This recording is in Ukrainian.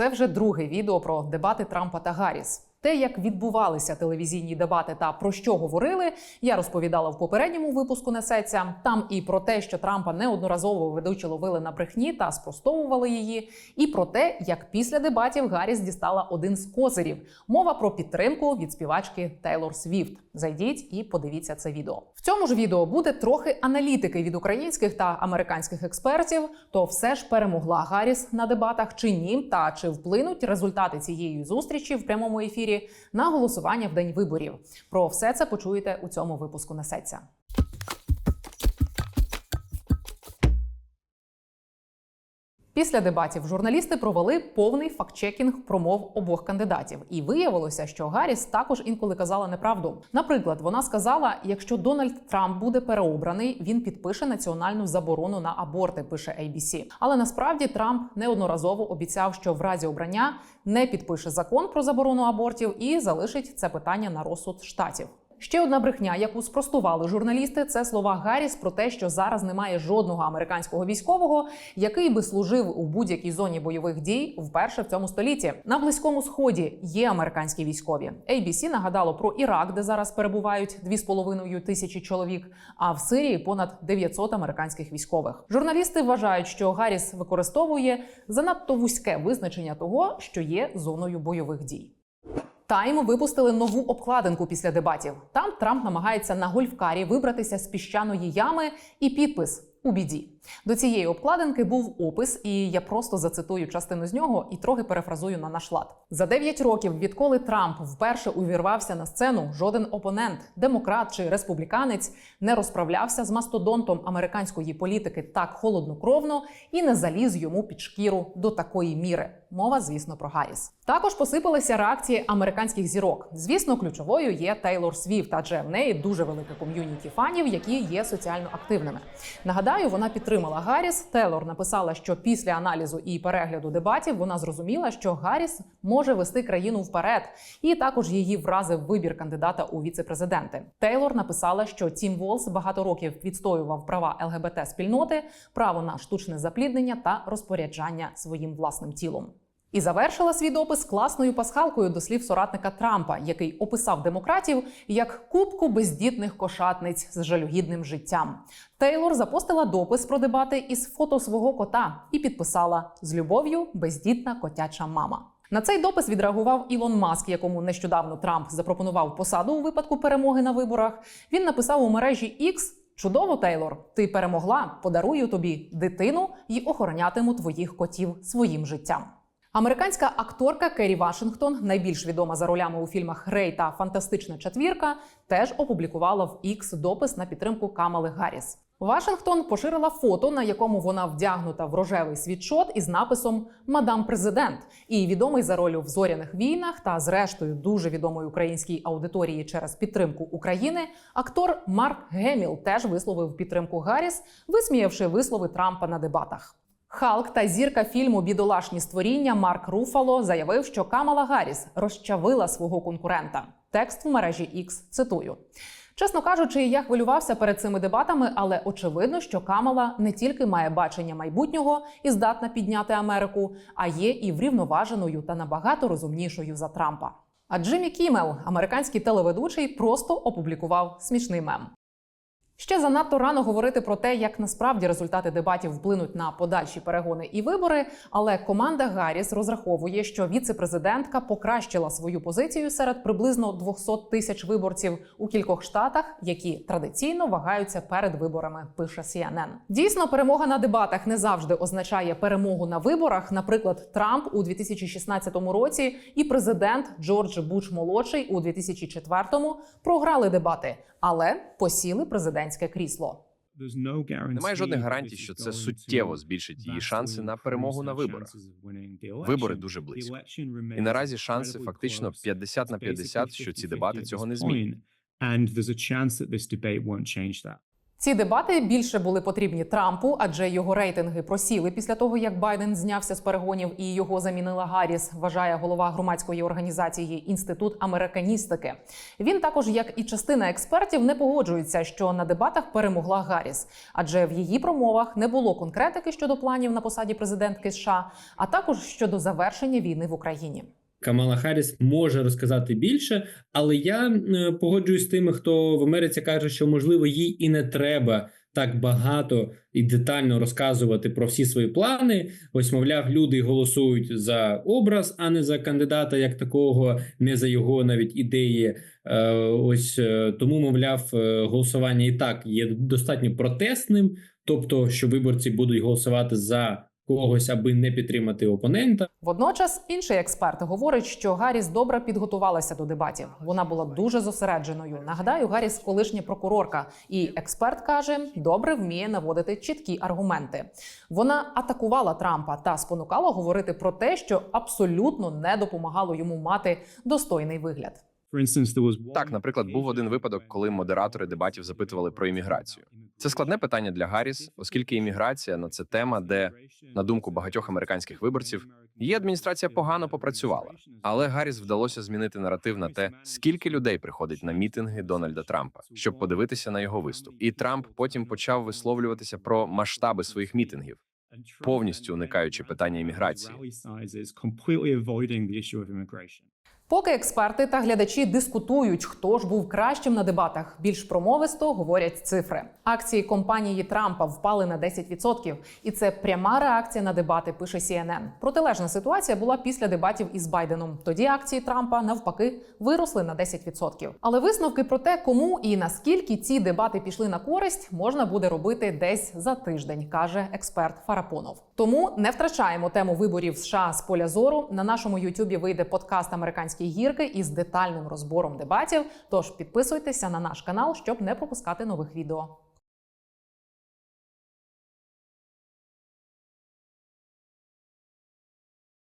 Це вже друге відео про дебати Трампа та Гарріс. Те, як відбувалися телевізійні дебати та про що говорили, я розповідала в попередньому випуску несеться. Там і про те, що Трампа неодноразово ведучі ловили на брехні та спростовували її, і про те, як після дебатів Гарріс дістала один з козирів. Мова про підтримку від співачки Тейлор Свіфт. Зайдіть і подивіться це відео. В цьому ж відео буде трохи аналітики від українських та американських експертів. То все ж перемогла Гарріс на дебатах чи ні, та чи вплинуть результати цієї зустрічі в прямому ефірі на голосування в день виборів. Про все це почуєте у цьому випуску несеться. Після дебатів журналісти провели повний фактчекінг промов обох кандидатів, і виявилося, що Гарріс також інколи казала неправду. Наприклад, вона сказала: якщо Дональд Трамп буде переобраний, він підпише національну заборону на аборти. Пише ABC. Але насправді Трамп неодноразово обіцяв, що в разі обрання не підпише закон про заборону абортів і залишить це питання на розсуд штатів. Ще одна брехня, яку спростували журналісти, це слова Гарріс про те, що зараз немає жодного американського військового, який би служив у будь-якій зоні бойових дій вперше в цьому столітті. На близькому сході є американські військові. ABC нагадало про Ірак, де зараз перебувають 2,5 тисячі чоловік. А в Сирії понад 900 американських військових. Журналісти вважають, що Гарріс використовує занадто вузьке визначення того, що є зоною бойових дій. Тайм випустили нову обкладинку після дебатів. Там Трамп намагається на гольфкарі вибратися з піщаної ями і підпис у біді. До цієї обкладинки був опис, і я просто зацитую частину з нього і трохи перефразую на наш лад. За 9 років, відколи Трамп вперше увірвався на сцену, жоден опонент, демократ чи республіканець, не розправлявся з мастодонтом американської політики так холоднокровно і не заліз йому під шкіру до такої міри. Мова, звісно, про Гарріс. Також посипалися реакції американських зірок. Звісно, ключовою є Тейлор Свіфт, адже в неї дуже велике ком'юніті фанів, які є соціально активними. Нагадаю, вона підтримала Гарріс. Тейлор написала, що після аналізу і перегляду дебатів вона зрозуміла, що Гарріс може вести країну вперед, і також її вразив вибір кандидата у віце-президенти. Тейлор написала, що Тім Волс багато років відстоював права ЛГБТ спільноти, право на штучне запліднення та розпоряджання своїм власним тілом. І завершила свій допис класною пасхалкою до слів соратника Трампа, який описав демократів як кубку бездітних кошатниць з жалюгідним життям. Тейлор запостила допис про дебати із фото свого кота і підписала з любов'ю бездітна котяча мама. На цей допис відреагував Ілон Маск, якому нещодавно Трамп запропонував посаду у випадку перемоги на виборах. Він написав у мережі X Чудово, Тейлор, ти перемогла. Подарую тобі дитину і охоронятиму твоїх котів своїм життям. Американська акторка Керрі Вашингтон, найбільш відома за ролями у фільмах Рей та Фантастична четвірка, теж опублікувала в X допис на підтримку Камали Гарріс. Вашингтон поширила фото, на якому вона вдягнута в рожевий світшот із написом Мадам Президент. І відомий за роль в зоряних війнах та, зрештою, дуже відомої українській аудиторії через підтримку України. Актор Марк Геміл теж висловив підтримку Гарріс, висміявши вислови Трампа на дебатах. Халк та зірка фільму Бідолашні створіння Марк Руфало заявив, що Камала Гарріс розчавила свого конкурента. Текст в мережі X цитую. Чесно кажучи, я хвилювався перед цими дебатами, але очевидно, що Камала не тільки має бачення майбутнього і здатна підняти Америку, а є і врівноваженою та набагато розумнішою за Трампа. А Джиммі Кімел, американський телеведучий, просто опублікував смішний мем. Ще занадто рано говорити про те, як насправді результати дебатів вплинуть на подальші перегони і вибори. Але команда Гарріс розраховує, що віце-президентка покращила свою позицію серед приблизно 200 тисяч виборців у кількох штатах, які традиційно вагаються перед виборами. Пише CNN. Дійсно, перемога на дебатах не завжди означає перемогу на виборах. Наприклад, Трамп у 2016 році і президент Джордж Буш молодший у 2004 програли дебати, але посіли президентське крісло. Немає жодних гарантій, що це суттєво збільшить її шанси на перемогу на виборах. Вибори дуже близько. І наразі шанси фактично 50 на 50, що ці дебати цього не змінять. Ці дебати більше були потрібні Трампу, адже його рейтинги просіли після того, як Байден знявся з перегонів і його замінила Гарріс, вважає голова громадської організації Інститут американістики. Він також, як і частина експертів, не погоджується, що на дебатах перемогла Гарріс, адже в її промовах не було конкретики щодо планів на посаді президентки США, а також щодо завершення війни в Україні. Камала Харріс може розказати більше, але я погоджуюсь з тими, хто в Америці каже, що можливо їй і не треба так багато і детально розказувати про всі свої плани. Ось, мовляв, люди голосують за образ, а не за кандидата як такого, не за його навіть ідеї. Е, Ось е, тому, мовляв, е, голосування і так є достатньо протестним, тобто, що виборці будуть голосувати за когось, аби не підтримати опонента. Водночас інший експерт говорить, що Гарріс добре підготувалася до дебатів. Вона була дуже зосередженою. Нагадаю, Гарріс колишня прокурорка, і експерт каже, добре вміє наводити чіткі аргументи. Вона атакувала Трампа та спонукала говорити про те, що абсолютно не допомагало йому мати достойний вигляд. Так, наприклад, був один випадок, коли модератори дебатів запитували про імміграцію. Це складне питання для Гарріс, оскільки імміграція на це тема, де, на думку багатьох американських виборців, її адміністрація погано попрацювала. Але Гарріс вдалося змінити наратив на те, скільки людей приходить на мітинги Дональда Трампа, щоб подивитися на його виступ. І Трамп потім почав висловлюватися про масштаби своїх мітингів, повністю уникаючи питання імміграції. Поки експерти та глядачі дискутують, хто ж був кращим на дебатах, більш промовисто говорять цифри. Акції компанії Трампа впали на 10%. і це пряма реакція на дебати. Пише CNN. Протилежна ситуація була після дебатів із Байденом. Тоді акції Трампа навпаки виросли на 10%. Але висновки про те, кому і наскільки ці дебати пішли на користь, можна буде робити десь за тиждень, каже експерт Фарапонов. Тому не втрачаємо тему виборів США з поля зору. На нашому Ютубі вийде подкаст Американські гірки із детальним розбором дебатів. Тож підписуйтеся на наш канал, щоб не пропускати нових відео.